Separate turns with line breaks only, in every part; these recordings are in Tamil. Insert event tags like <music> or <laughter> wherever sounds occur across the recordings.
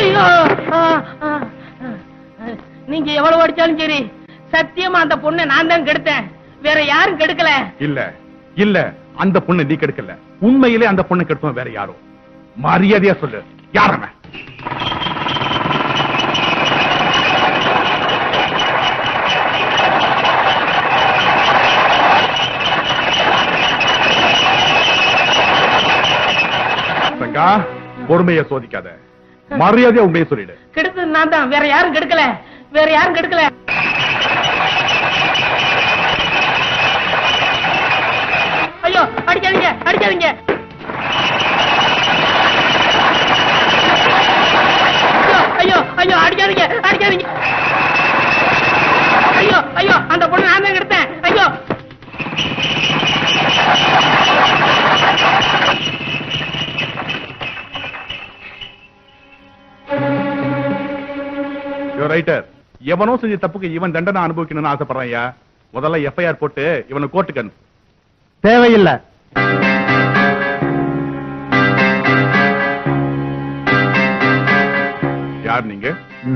ஐயோ நீங்க எவ்வளவு அடிச்சாலும் சரி சத்தியமா அந்த பொண்ணை நான் தான் கெடுத்தேன். வேற யாரும் கெடுக்கல.
இல்ல இல்ல அந்த பொண்ணு நீ கெடுக்கல. உண்மையிலே அந்த பொண்ணு கெடுப்போம் வேற யாரும் மரியாதையா சொல்லு யார் அவன்? பொறுமையை சோதிக்காத. மரியாதையா உண்மையை சொல்லிடு.
கெடுத்தது நான் தான். வேற யாரும் கெடுக்கல. வேற யாரும் கெடுக்கல. ஐயோ அடிக்காதீங்க அடிக்காதீங்க. ஐயோ, ஐயோ ஐயோ அடிக்காதீங்க அடிக்காதீங்க. ஐயோ ஐயோ அந்த பொண்ணு நான் தான்
ரைட்டர் எவனோ செஞ்ச தப்புக்கு இவன் தண்டனை அனுபவிக்கணும்னு ஆசைப்படுறான் ஐயா. முதல்ல எஃப்ஐஆர் போட்டு இவனை கோர்ட்டுக்கு
தேவையில்லை.
யார் நீங்க?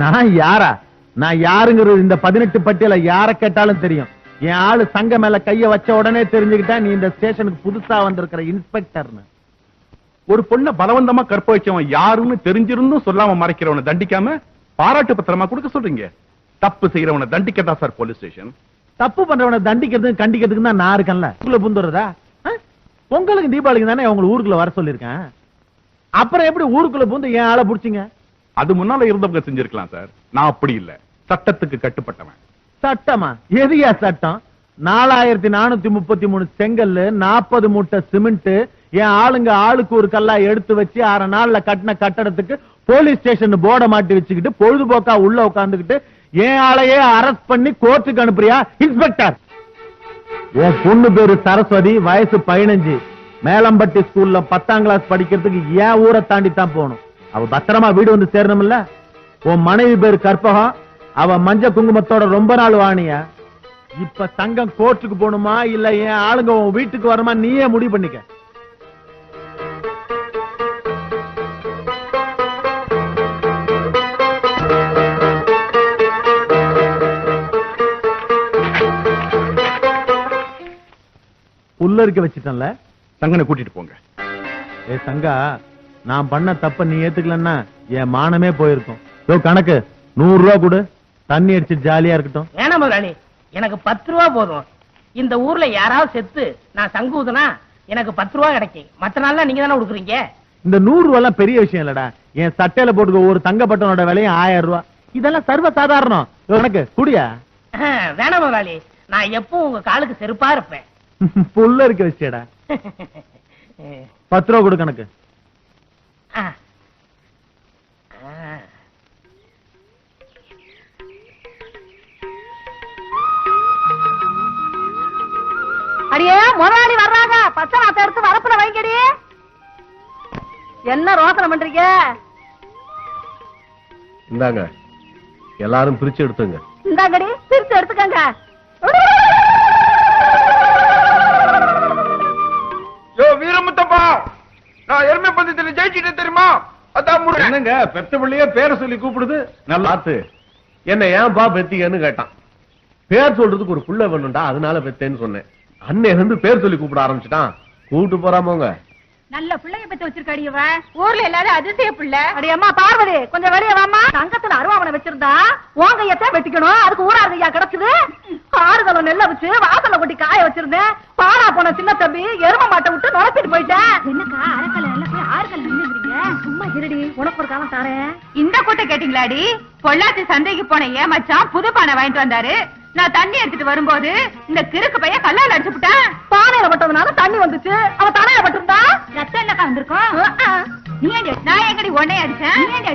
நான் யாரா? நான் யாருங்கிறது இந்த பதினெட்டு பட்டியல யார கேட்டாலும் தெரியும். என் ஆளு சங்க மேல கைய வச்ச உடனே தெரிஞ்சுக்கிட்டா நீ இந்த ஸ்டேஷனுக்கு புதுசா வந்திருக்கிற இன்ஸ்பெக்டர்னு.
ஒரு பொண்ணை பலவந்தமா கற்ப வச்சவன் யாருன்னு தெரிஞ்சிருந்தும் சொல்லாம மறைக்கிறவனை தண்டிக்காம பாராட்டு பத்திரமா கொடுக்க சொல்றீங்க? தப்பு செய்யறவனை தண்டிக்கதா சார் போலீஸ் ஸ்டேஷன்
தப்பு பண்றவனை தண்டிக்கிறதுக்கு கண்டிக்கிறதுக்கு தான் நான் இருக்கேன்ல. ஊருக்குள்ள புந்துறதா? பொங்கலுக்கு தீபாவளிக்கு தானே உங்களை ஊருக்குள்ள வர சொல்லிருக்கேன் அப்புறம் எப்படி ஊருக்குள்ள புந்து என் ஆளை புடிச்சிங்க?
அது முன்னால இருந்தவங்க செஞ்சிருக்கலாம் சார் நான் அப்படி இல்ல. சட்டத்துக்கு கட்டுப்பட்டவன்.
சட்டமா? எதுயா சட்டம்? நாலாயிரத்தி நானூத்தி முப்பத்தி மூணு செங்கல்லு நாற்பது மூட்டை சிமெண்ட் என் ஆளுங்க ஆளுக்கு ஒரு கல்லா எடுத்து வச்சு அரை நாள்ல கட்டின கட்டடத்துக்கு போலீஸ் ஸ்டேஷன் போர்டை மாட்டி வச்சுக்கிட்டு பொழுதுபோக்கா உள்ள உட்காந்துக்கிட்டு என் ஆளையே அரெஸ்ட் பண்ணி கோர்ட்டுக்கு அனுப்புறியா? இன்ஸ்பெக்டர் என் பொண்ணு பேரு சரஸ்வதி வயசு பதினஞ்சு. மேலம்பட்டி ஸ்கூல்ல பத்தாம் கிளாஸ் படிக்கிறதுக்கு ஏன் ஊரை தாண்டி தான் போகணும். அவ பத்திரமா வீடு வந்து சேரணும்ல? உன் மனைவி பேரு கற்பகம். அவ மஞ்ச குங்குமத்தோட ரொம்ப நாள் வாணியா? இப்ப தங்கம் கோர்ட்டுக்கு போகணுமா? இல்ல என் ஆளுங்க உன் வீட்டுக்கு வரணுமா? நீயே முடிவு பண்ணிக்க. புல்லரிக்க வச்சிட்டேன்ல.
தங்கனை கூட்டிட்டு போங்க.
ஏ சங்கா நான் பண்ண தப்ப நீ ஏத்துக்கலன்னா என் மானமே போயிருக்கும். யோ கணக்கு. நூறு ரூபா கொடு. தண்ணி அடிச்சு ஜாலியா இருக்கட்டும்.
வேணாம் முதலாளி. எனக்கு பத்து ரூபா போதும். இந்த ஊர்ல யாராவது செத்து நான் சங்கூதுனா எனக்கு பத்து ரூபா கிடைக்கும். மத்த நாள்ல நீங்க தானே கொடுக்குறீங்க?
இந்த நூறு ரூபா எல்லாம் பெரிய விஷயம் இல்லடா. என் சட்டையில போட்டுக்க ஒரு தங்கப்பட்டனோட விலையும் ஆயிரம் ரூபாய் இதெல்லாம் சர்வ சாதாரணம் கணக்கு. குடியா?
வேணாம் முதலாளி. நான் எப்பவும் உங்க காலுக்கு செருப்பா இருப்பேன். <laughs>
புல்ல இருக்க வச்சேடா <laughs> பத்து ரூபா கொடு கணக்கு.
அடியே முதலாளி வர்றாங்க. பச்சை நாத்தை எடுத்து வரப்புல வைங்கடி. என்ன ரோசனை பண்றீங்க?
இந்தாங்க. எல்லாரும் பிரிச்சு எடுத்துங்க.
இந்தாங்கடி பிரிச்சு எடுத்துக்கங்க.
நான் எருமை பந்தயத்துல ஜெயிச்சிட்டேன் தெரியுமா? அதான் முருகன்
என்னங்க பெத்த பிள்ளைய பேரை சொல்லி கூப்பிடுது? நல்லா பார்த்து என்ன ஏன்பா பெத்திகன்னு கேட்டான். பேர் சொல்றதுக்கு ஒரு புள்ள வேணும்டா அதனால பெத்தேன்னு சொன்னேன். அண்ணன் வந்து பேர் சொல்லி கூப்பிட ஆரம்பிச்சிட்டான். கூப்பிட்டு போறாமோங்க
நல்ல பிள்ளைய பத்தி வச்சிருக்காடி ஊர்ல இல்லாத அதிசய பிள்ளை. அடி அம்மா பார்வதி கொஞ்சம் வெளிய வாமா உன் கையத்தான் வெட்டிக்கணும். அதுக்கு ஊரார் கையா கிடக்குது ஆறுதல நெல்ல வச்சு வாசல்ல கொட்டி காய வச்சிருந்தேன். பாடா போன சின்ன தம்பி எரும மாட்டை விட்டு நுழைச்சிட்டு போயிட்டேன். என்னக்கா அரைக்கல எல்லாம் போய் ஆறுகள் நின்னுறீங்க சும்மா இருடி உனக்கு ஒரு காலம் தரேன்.
இந்த கூட்ட கேட்டீங்களாடி? பொள்ளாச்சி சந்தைக்கு போன ஏமாச்சான் புது பானை வாங்கிட்டு வந்தாரு? நான் தண்ணி எடுத்துட்டு வரும்போது இந்த கிறுக்கு பையன் கல்லால் அடிச்சு விட்டான்
பானையில பட்டதுனால தண்ணி வந்துச்சு. அவ தலையில பட்டிருந்தா?
ரத்தம் இல்லக்கா வந்திருக்கோம்? நீ நான் எங்கடி உடனே அடிச்சேன் நீ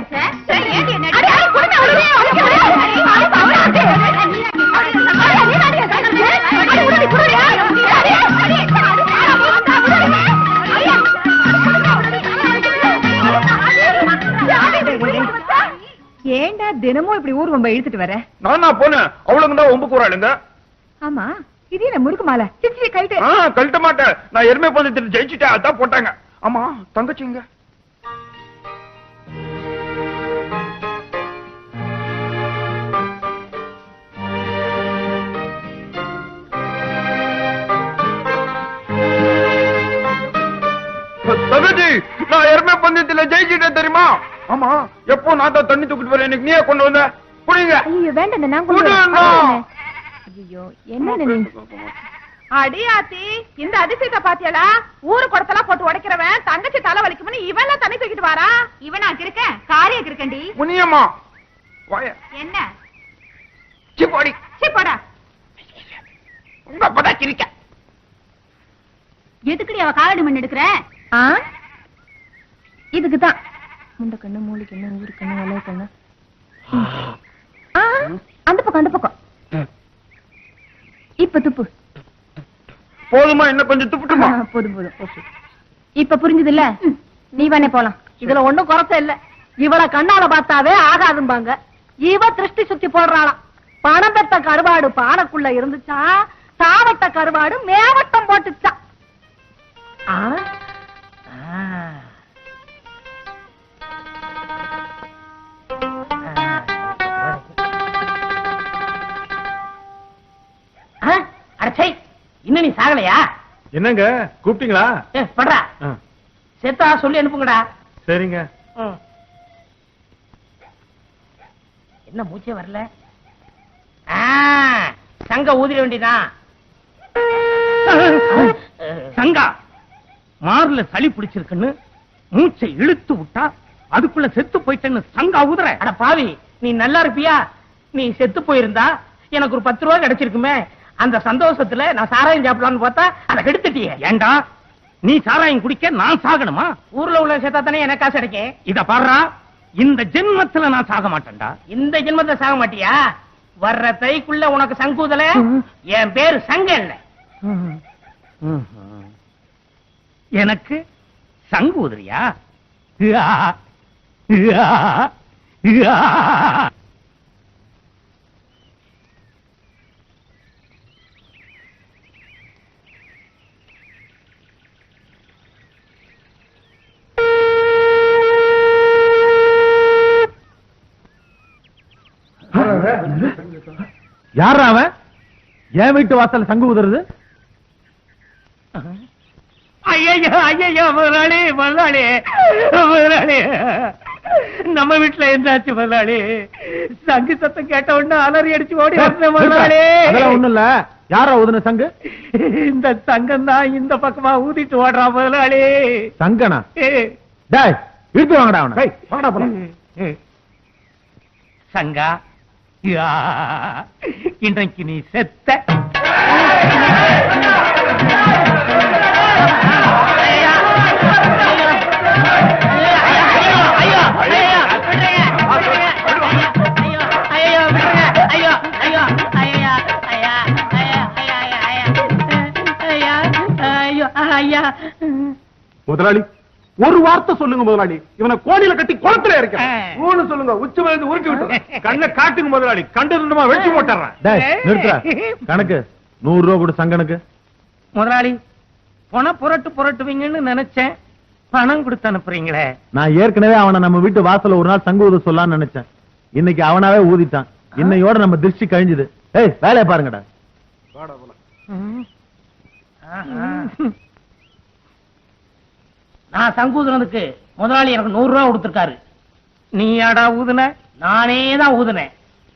ஏன் தினமும் இப்படி ஊர் ரொம்ப இழுத்துட்டு வர
நான் நான் போனேன் அவளுக்கு தான் ஒம்பு
ஆமா இது என்ன மாலை சிச்சி
கழட்டு கழட்ட மாட்டேன் நான் எருமை பந்தத்தில் ஜெயிச்சுட்டேன் அதான் போட்டாங்க ஆமா தங்கச்சிங்க பஞ்சாயத்துல ஜெயிச்சிட்டேன் தெரியுமா? ஆமா எப்போ நான் தான் தண்ணி தூக்கிட்டு வரேன்? எனக்கு நீயே கொண்டு வந்த. புரியுங்க?
ஐயோ வேண்டாம் நான்
கொண்டு வரேன்.
ஐயோ என்ன?
அடி ஆத்தி இந்த அதிசயத்தை பாத்தியலா ஊரு குடத்தெல்லாம் போட்டு உடைக்கிறவன் தங்கச்சி தலை வலிக்கும்னு இவன் தண்ணி தூக்கிட்டு வாரா? இவனா இருக்கேன் காரியம் இருக்கண்டி
முனியம்மா.
என்ன?
சிப்பாடி
சீ போடா.
உங்க அப்பதான் சிரிக்க.
எதுக்குடி அவ காலடி மண் எடுக்கிற? இதுக்கு தான் முண்ட கண்ணு மூளை கண்ணு ஊரு கண்ணு வளைய கண்ணு. ஆ, அந்த பக்கம் அந்த பக்கம். இப்ப துப்பு.
போதுமா இன்னும் கொஞ்சம் துப்புட்டுமா?
போதும் போதும். ஓகே. இப்ப புரிஞ்சது இல்ல நீ வேணே போலாம். இதுல ஒண்ணும் குறைச்ச இல்ல. இவள கண்ணால பார்த்தாவே ஆகாதும்பாங்க. இவ திருஷ்டி சுத்தி போடுறாளாம். பணம் பெத்த கருவாடு பானைக்குள்ள இருந்துச்சா? சாவட்ட கருவாடு மேவட்டம் போட்டுச்சா?
இன்னும் நீ சாகலையா?
என்னங்க? கூப்பிட்டீங்களா?
ஏ, படுறா. செத்தா சொல்லி அனுப்புங்கடா.
சரிங்க.
என்ன மூச்சே வரல? ஆ, சங்க ஊதிர வேண்டியதான்
சங்கா மார்ல சளி பிடிச்சிருக்குன்னு மூச்சை இழுத்து விட்டா அதுக்குள்ள செத்து போயிட்டேன்னு சங்கா உதுற
அட பாவி நீ நல்லா இருப்பியா? நீ செத்து போயிருந்தா எனக்கு ஒரு பத்து ரூபாய் கிடைச்சிருக்குமே. அந்த சந்தோஷத்துல நான் சாராயம் சாப்பிடலாம்னு பார்த்தா அதை கெடுத்துட்டியே.
ஏண்டா? நீ சாராயம் குடிக்க நான் சாகணுமா?
ஊர்ல உள்ள செத்தா தானே எனக்கு காசு கிடைக்கும்
இத பாடுறா. இந்த ஜென்மத்துல நான் சாக மாட்டேன்டா.
இந்த ஜென்மத்துல சாக மாட்டியா? வர்ற தைக்குள்ள உனக்கு சங்கூதல என் பேரு சங்க இல்ல
எனக்கு சங்கு
யாரா அவன்? என் வீட்டு வாசல்ல சங்கு உதறது
ஐயோ ஐயோ முதலாளி முதலாளி முதலாளி. நம்ம வீட்டுல என்னாச்சு முதலாளி? சங்கு சத்தம் கேட்ட உடனே அலறி அடிச்சு ஓடி முதலாளி.
அதெல்லாம் ஒண்ணும் இல்ல. யாரா ஊதுன சங்கு?
இந்த சங்கம் தான் இந்த பக்கமா ஊதிட்டு ஓடுறான் முதலாளி.
சங்கனா? டேய் இழுத்து வாங்கடா அவனை.
சங்கா இன்றைக்கு நீ செத்த முதலாளி ஒரு வார்த்தை சொல்லுங்க முதலாளி. இவனை கோடியில கட்டி குளத்துல இருக்க
சொல்லுங்க. உச்சி வந்து உருட்டி விட்டு கண்ணை காட்டுங்க முதலாளி. கண்டு ரெண்டுமா வெட்டி போட்டுறேன்.
கணக்கு. நூறு ரூபா கொடு சங்கனுக்கு.
முதலாளி பணம் புரட்டு புரட்டுவீங்கன்னு நினைச்சேன். பணம் கொடுத்து அனுப்புறீங்களே.
நான் ஏற்கனவே அவனை நம்ம வீட்டு வாசல்ல ஒரு நாள் சங்கு ஊத சொல்லலாம்னு நினைச்சேன். இன்னைக்கு அவனாவே ஊதிட்டான். இன்னையோட நம்ம திருஷ்டி கழிஞ்சுது. ஏய் வேலையை பாருங்கடா.
நான் சங்கூதுனதுக்கு முதலாளி எனக்கு நூறு ரூபா கொடுத்திருக்காரு.
நீ யாடா ஊதுன?
நானே தான் ஊதுனேன்.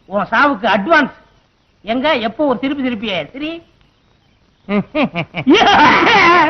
உன் சாவுக்கு அட்வான்ஸ் எங்க? எப்போ ஒரு திருப்பி திருப்பியே சரி. <laughs>